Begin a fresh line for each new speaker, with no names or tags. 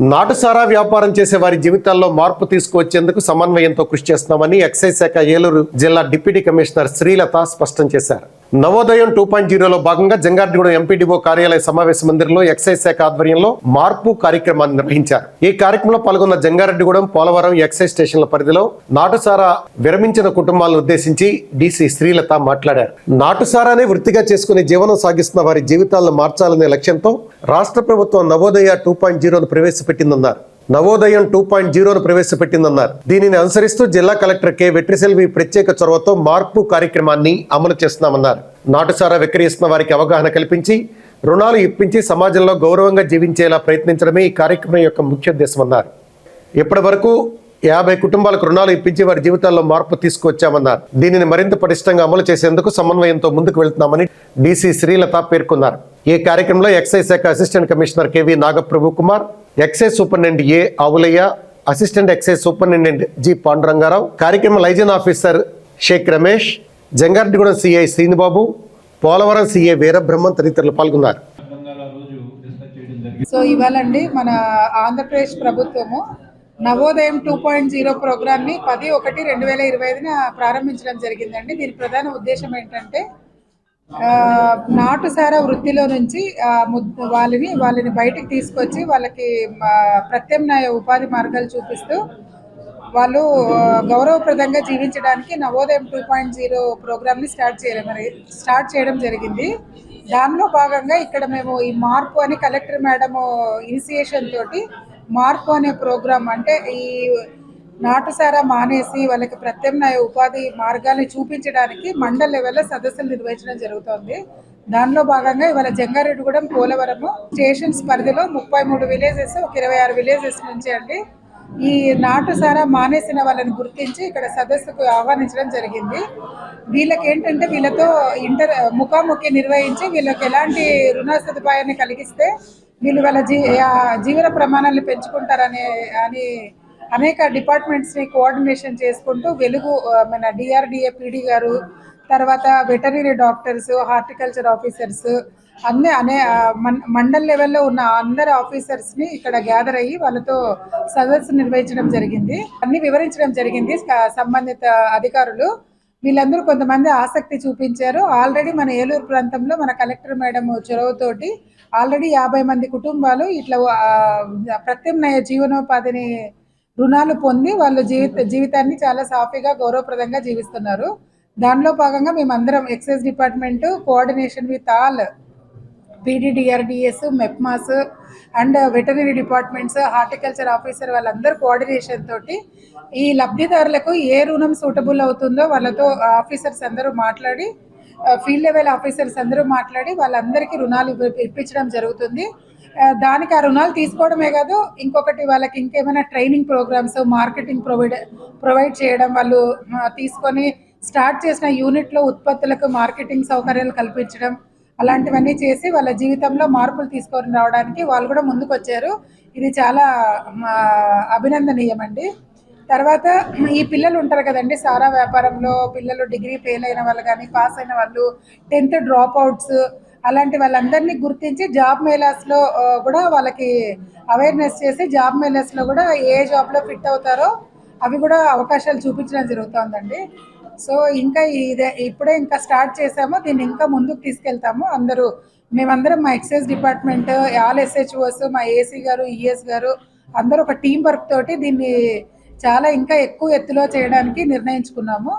నాటుసారా వ్యాపారం చేసే వారి జీవితాల్లో మార్పు తీసుకువచ్చేందుకు సమన్వయంతో కృషి చేస్తున్నామని ఎక్సైజ్ శాఖ ఏలూరు జిల్లా డిప్యూటీ కమిషనర్ శ్రీలత స్పష్టం చేశారు. నవోదయం టూ పాయింట్ జీరోలో భాగంగా జంగారెడ్డిగూడెం ఎంపీడీఓ కార్యాలయ సమావేశ మందిరంలో ఎక్సైజ్ శాఖ ఆధ్వర్యంలో మార్పు కార్యక్రమాన్ని నిర్వహించారు. ఈ కార్యక్రమంలో పాల్గొన్న జంగారెడ్డిగూడెం పోలవరం ఎక్సైజ్ స్టేషన్ల పరిధిలో నాటుసారా విరమించిన కుటుంబాలను ఉద్దేశించి డీసీ శ్రీలత మాట్లాడారు. నాటుసారానే వృత్తిగా చేసుకుని జీవనం సాగిస్తున్న వారి జీవితాలను మార్చాలనే లక్ష్యంతో రాష్ట్ర ప్రభుత్వం నవోదయ టూ పాయింట్ జీరోను ప్రవేశపెట్టిందన్నారు. నవోదయం టూ పాయింట్ జీరోను ప్రవేశపెట్టిందన్నారు. దీనిని అనుసరిస్తూ జిల్లా కలెక్టర్ కె. వెట్రిసెల్వి ప్రత్యేక చొరవతో మార్పు కార్యక్రమాన్ని అమలు చేస్తున్నామన్నారు. నాటుసారా విక్రయిస్తున్న వారికి అవగాహన కల్పించి రుణాలు ఇప్పించి సమాజంలో గౌరవంగా జీవించేలా ప్రయత్నించడమే ఈ కార్యక్రమం యొక్క ముఖ్య ఉద్దేశమన్నారు. ఇప్పటి వరకు యాభై కుటుంబాలకు రుణాలు ఇప్పించి వారి జీవితాల్లో మార్పు తీసుకువచ్చామన్నారు. దీనిని మరింత పటిష్టంగా అమలు చేసేందుకు సమన్వయంతో ముందుకు వెళ్తున్నామని డీసీ శ్రీలత పేర్కొన్నారు. ఈ కార్యక్రమంలో ఎక్సైజ్ శాఖ assistant commissioner KV Nagaprabhu Kumar excise superintendent A Avulaiah assistant excise superintendent G Pandurangarao కార్యక్రమ liaison officer Shaik Ramesh Jangareddygudem CI Srinibabu Polavaram CI Veerabrahmam తదితరులు పాల్గొన్నారు.
సో ఇవాళండి మన ఆంధ్రప్రదేశ్ ప్రభుత్వము నవోదయం టూ పాయింట్ జీరో ప్రోగ్రామ్ని పది ఒకటి రెండు వేల ఇరవై ఐదున ప్రారంభించడం జరిగిందండి. దీని ప్రధాన ఉద్దేశం ఏంటంటే నాటుసార వృత్తిలో నుంచి వాళ్ళని వాళ్ళని బయటికి తీసుకొచ్చి వాళ్ళకి ప్రత్యామ్నాయ ఉపాధి మార్గాలు చూపిస్తూ వాళ్ళు గౌరవప్రదంగా జీవించడానికి నవోదయం టూ పాయింట్ జీరో ప్రోగ్రామ్ని స్టార్ట్ చేయడం మరి స్టార్ట్ చేయడం జరిగింది. దానిలో భాగంగా ఇక్కడ మేము ఈ మార్పు అని కలెక్టర్ మేడం ఇనిషియేషన్ తోటి మార్పు అనే ప్రోగ్రాం అంటే ఈ నాటుసారా మానేసి వాళ్ళకి ప్రత్యామ్నాయ ఉపాధి మార్గాన్ని చూపించడానికి మండల లెవెల్లో సదస్సులు నిర్వహించడం జరుగుతోంది. దానిలో భాగంగా ఇవాళ జంగారెడ్డిగూడెం పోలవరము స్టేషన్స్ పరిధిలో ముప్పై మూడు విలేజెస్ ఒక ఇరవై ఆరు విలేజెస్ నుంచి అండి. ఈ నాటుసారా మానేసిన వాళ్ళని గుర్తించి ఇక్కడ సదస్సుకు ఆహ్వానించడం జరిగింది. వీళ్ళకి ఏంటంటే వీళ్ళతో ఇంటర్ ముఖాముఖి నిర్వహించి వీళ్ళకి ఎలాంటి రుణ సదుపాయాన్ని కలిగిస్తే వీళ్ళు వాళ్ళ జీ జీవన ప్రమాణాలను పెంచుకుంటారనే అని అనేక డిపార్ట్మెంట్స్ని కోఆర్డినేషన్ చేసుకుంటూ వెలుగు మన డిఆర్డిఏ పీడీ గారు తర్వాత వెటనరీ డాక్టర్స్ హార్టికల్చర్ ఆఫీసర్స్ అన్ని అనే మన్- మండల్ లెవెల్లో ఉన్న అందరు ఆఫీసర్స్ని ఇక్కడ గ్యాదర్ అయ్యి వాళ్ళతో సదస్సు నిర్వహించడం జరిగింది. అన్ని వివరించడం జరిగింది. సంబంధిత అధికారులు. వీళ్ళందరూ కొంతమంది ఆసక్తి చూపించారు. ఆల్రెడీ మన ఏలూరు ప్రాంతంలో మన కలెక్టర్ మేడం చొరవతోటి ఆల్రెడీ యాభై మంది కుటుంబాలు ఇట్లా ప్రత్యామ్నాయ జీవనోపాధిని రుణాలు పొంది వాళ్ళ జీవిత జీవితాన్ని చాలా సాఫీగా గౌరవప్రదంగా జీవిస్తున్నారు. దానిలో భాగంగా మేమందరం excise department coordination with all పీడీడిఆర్డిఎస్ MEPMAs and veterinary departments horticulture officer వాళ్ళందరూ కోఆర్డినేషన్ తోటి ఈ లబ్ధిదారులకు ఏ రుణం సూటబుల్ అవుతుందో వాళ్ళతో ఆఫీసర్స్ అందరూ మాట్లాడి ఫీల్డ్ లెవెల్ ఆఫీసర్స్ అందరూ మాట్లాడి వాళ్ళందరికీ రుణాలు ఇప్పించడం జరుగుతుంది. దానికి ఆ రుణాలు తీసుకోవడమే కాదు ఇంకొకటి వాళ్ళకి ఇంకేమైనా training programs marketing provide provide చేయడం వాళ్ళు తీసుకొని స్టార్ట్ చేసిన యూనిట్లో ఉత్పత్తులకు మార్కెటింగ్ సౌకర్యాలు కల్పించడం అలాంటివన్నీ చేసి వాళ్ళ జీవితంలో మార్పులు తీసుకొని రావడానికి వాళ్ళు కూడా ముందుకు వచ్చారు ఇది చాలా అభినందనీయమండి. తర్వాత ఈ పిల్లలు ఉంటారు కదండి సారా వ్యాపారంలో పిల్లలు డిగ్రీ ఫెయిల్ అయిన వాళ్ళు కానీ పాస్ అయిన వాళ్ళు టెన్త్ డ్రాప్ అవుట్స్ అలాంటి వాళ్ళందరినీ గుర్తించి జాబ్ మేళాస్లో కూడా వాళ్ళకి అవేర్నెస్ చేసి జాబ్ మేళాస్లో కూడా ఏ జాబ్లో ఫిట్ అవుతారో అవి కూడా అవకాశాలు చూపించడం జరుగుతోందండి. సో ఇంకా ఇదే ఇప్పుడే ఇంకా స్టార్ట్ చేసాము దీన్ని ఇంకా ముందుకు తీసుకెళ్తాము. అందరూ మేమందరం మా ఎక్సైజ్ డిపార్ట్మెంట్ ఆల్ ఎస్హెచ్ఓస్ మా ఏసీ గారు ఈఎస్ గారు అందరూ ఒక టీం వర్క్ తోటి దీన్ని చాలా ఇంకా ఎక్కువ ఎత్తులో చేయడానికి నిర్ణయించుకున్నాము.